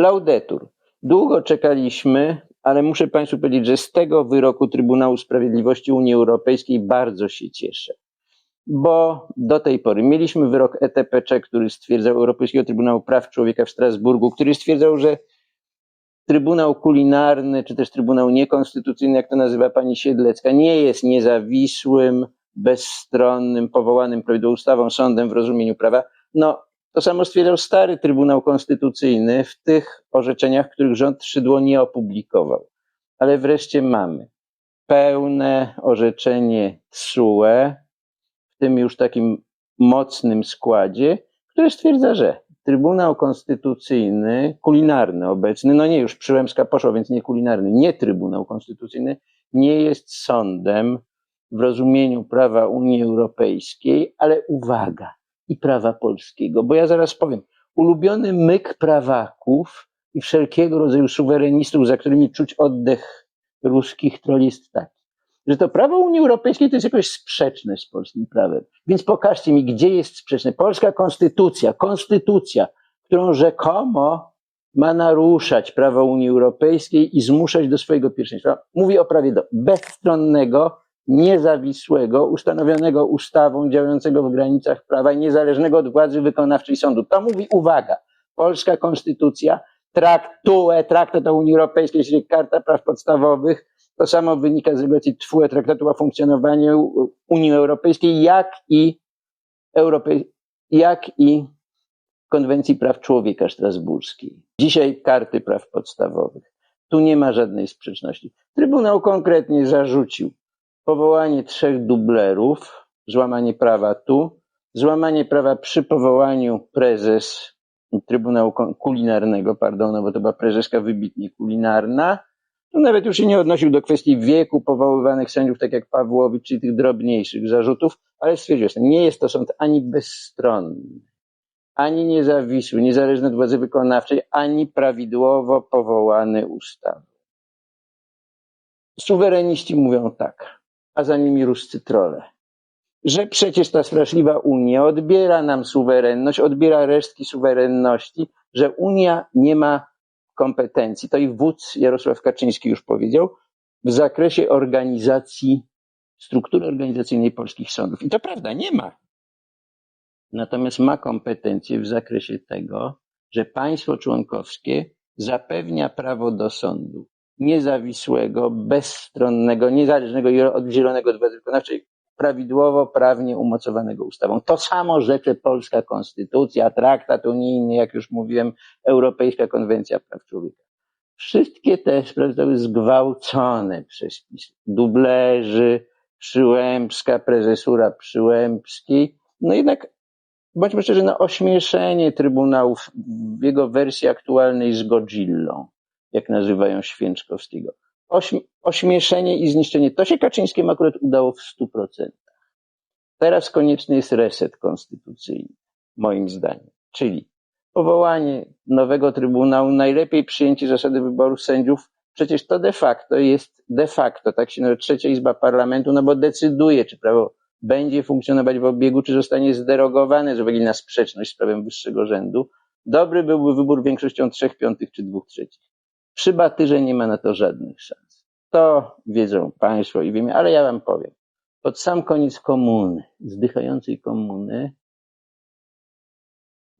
Laudetur. Długo czekaliśmy, ale muszę Państwu powiedzieć, że z tego wyroku Trybunału Sprawiedliwości Unii Europejskiej bardzo się cieszę. Bo do tej pory mieliśmy wyrok ETPC, który stwierdzał Europejskiego Trybunału Praw Człowieka w Strasburgu, który stwierdzał, że Trybunał Kulinarny, czy też Trybunał Niekonstytucyjny, jak to nazywa pani Siedlecka, nie jest niezawisłym, bezstronnym, powołanym prawidłową ustawą sądem w rozumieniu prawa. No, to samo stwierdzał stary Trybunał Konstytucyjny w tych orzeczeniach, których rząd Szydło nie opublikował. Ale wreszcie mamy pełne orzeczenie TSUE, w tym już takim mocnym składzie, które stwierdza, że Trybunał Konstytucyjny, kulinarny obecny, no nie już Przyłębska poszła, więc nie kulinarny, nie Trybunał Konstytucyjny, nie jest sądem w rozumieniu prawa Unii Europejskiej, ale uwaga, i prawa polskiego. Bo ja zaraz powiem, ulubiony myk prawaków i wszelkiego rodzaju suwerenistów, za którymi czuć oddech ruskich troli jest taki, że to prawo Unii Europejskiej to jest jakoś sprzeczne z polskim prawem. Więc pokażcie mi, gdzie jest sprzeczne. Polska konstytucja, konstytucja, którą rzekomo ma naruszać prawo Unii Europejskiej i zmuszać do swojego pierwszeństwa. Mówi o prawie do bezstronnego, niezawisłego, ustanowionego ustawą, działającego w granicach prawa i niezależnego od władzy wykonawczej sądu. To mówi, uwaga, polska konstytucja, traktue, traktat o Unii Europejskiej, czyli Karta Praw Podstawowych, to samo wynika z regulacji TFUE, Traktatu o funkcjonowaniu Unii Europejskiej, jak i, Europej, jak i Konwencji Praw Człowieka Strasburskiej. Dzisiaj Karty Praw Podstawowych. Tu nie ma żadnej sprzeczności. Trybunał konkretnie zarzucił powołanie trzech dublerów, złamanie prawa tu, złamanie prawa przy powołaniu prezes Trybunału Kulinarnego, pardon, no bo to była prezeska wybitnie kulinarna, no nawet już się nie odnosił do kwestii wieku powoływanych sędziów, tak jak Pawłowicz, czyli tych drobniejszych zarzutów, ale stwierdził, że nie jest to sąd ani bezstronny, ani niezawisły, niezależny od władzy wykonawczej, ani prawidłowo powołany ustawą. Suwereniści mówią tak a za nimi ruscy trole. Że przecież ta straszliwa Unia odbiera nam suwerenność, odbiera resztki suwerenności, że Unia nie ma kompetencji. To i wódz Jarosław Kaczyński już powiedział w zakresie organizacji, struktury organizacyjnej polskich sądów. I to prawda, nie ma. Natomiast ma kompetencje w zakresie tego, że państwo członkowskie zapewnia prawo do sądu niezawisłego, bezstronnego, niezależnego i oddzielonego od władzy wykonawczej, prawidłowo, prawnie umocowanego ustawą. To samo rzeczy polska konstytucja, traktat unijny, jak już mówiłem, Europejska Konwencja Praw Człowieka. Wszystkie te sprawy zostały zgwałcone przez PiS. Dublerzy, Przyłębska, prezesura Przyłębskiej. No jednak, bądźmy szczerzy, no ośmieszenie Trybunałów w jego wersji aktualnej z Godzillą jak nazywają Święczkowskiego. ośmieszenie i zniszczenie. To się Kaczyńskiemu akurat udało w stu procentach. Teraz konieczny jest reset konstytucyjny, moim zdaniem. Czyli powołanie nowego trybunału, najlepiej przyjęcie zasady wyboru sędziów, przecież to de facto jest de facto, tak się nazywa trzecia izba parlamentu, no bo decyduje, czy prawo będzie funkcjonować w obiegu, czy zostanie zderogowane z uwagi na sprzeczność z prawem wyższego rzędu. Dobry byłby wybór większością trzech piątych czy dwóch trzecich. Przy Batyrze nie ma na to żadnych szans. To wiedzą Państwo i wiemy, ale ja Wam powiem. Pod sam koniec komuny, zdychającej komuny,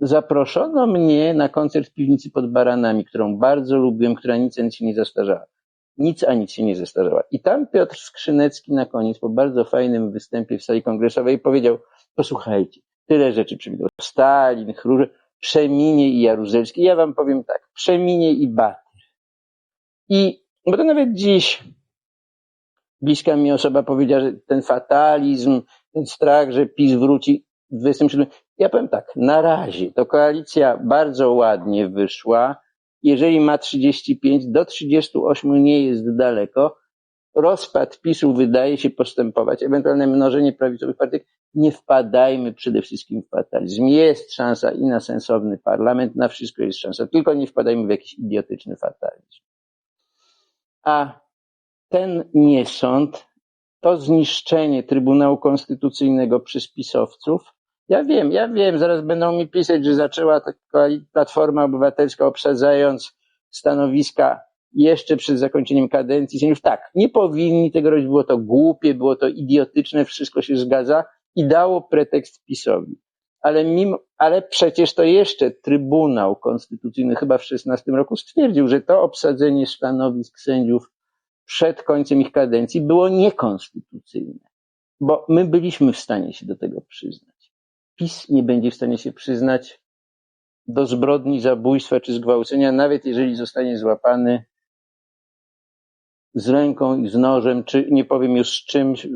zaproszono mnie na koncert w piwnicy pod Baranami, którą bardzo lubiłem, która nic się nie zastarzała. Nic a nic się nie zestarzała. I tam Piotr Skrzynecki na koniec, po bardzo fajnym występie w sali kongresowej, powiedział: Posłuchajcie, tyle rzeczy przewidział. Stalin, Chruże, Przeminie i Jaruzelski. Ja wam powiem tak, Przeminie i Bat i bo to nawet dziś bliska mi osoba powiedziała, że ten fatalizm, ten strach, że PiS wróci w 27. Ja powiem tak, na razie to koalicja bardzo ładnie wyszła. Jeżeli ma 35, do 38 nie jest daleko. Rozpad PiSu wydaje się postępować, ewentualne mnożenie prawicowych partii. Nie wpadajmy przede wszystkim w fatalizm. Jest szansa i na sensowny parlament, na wszystko jest szansa. Tylko nie wpadajmy w jakiś idiotyczny fatalizm. A ten niesąd, to zniszczenie Trybunału Konstytucyjnego przez pisowców Ja wiem, ja wiem, zaraz będą mi pisać, że zaczęła Platforma Obywatelska obsadzając stanowiska jeszcze przed zakończeniem kadencji sędziów. Tak, nie powinni tego robić, było to głupie, było to idiotyczne, wszystko się zgadza i dało pretekst PiSowi. Ale mimo, ale przecież to jeszcze Trybunał Konstytucyjny chyba w 16 roku stwierdził, że to obsadzenie stanowisk sędziów przed końcem ich kadencji było niekonstytucyjne, bo my byliśmy w stanie się do tego przyznać. PiS nie będzie w stanie się przyznać do zbrodni zabójstwa czy zgwałcenia, nawet jeżeli zostanie złapany z ręką i z nożem, czy nie powiem już z czymś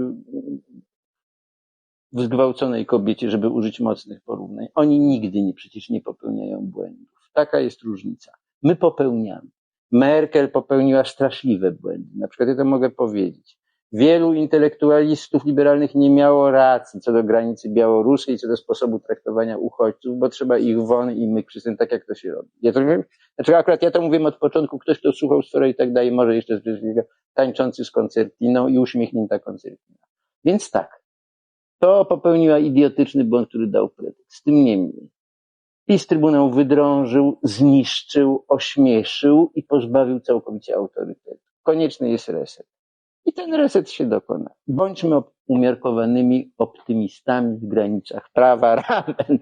zgwałconej kobiecie, żeby użyć mocnych porównań. Oni nigdy nie, przecież nie popełniają błędów. Taka jest różnica. My popełniamy. Merkel popełniła straszliwe błędy. Na przykład ja to mogę powiedzieć. Wielu intelektualistów liberalnych nie miało racji co do granicy białoruskiej, co do sposobu traktowania uchodźców, bo trzeba ich won i my przystęp, tak jak to się robi. Ja to wiem, znaczy akurat ja to mówiłem od początku, ktoś kto słuchał sfera i tak dalej, może jeszcze z tańczący z koncertiną i uśmiechnięta koncertina. Więc tak, to popełniła idiotyczny błąd, który dał pretekst. Tym niemniej. PiS Trybunał wydrążył, zniszczył, ośmieszył i pozbawił całkowicie autorytetu. Konieczny jest reset. I ten reset się dokona. Bądźmy umiarkowanymi optymistami w granicach prawa. Raven.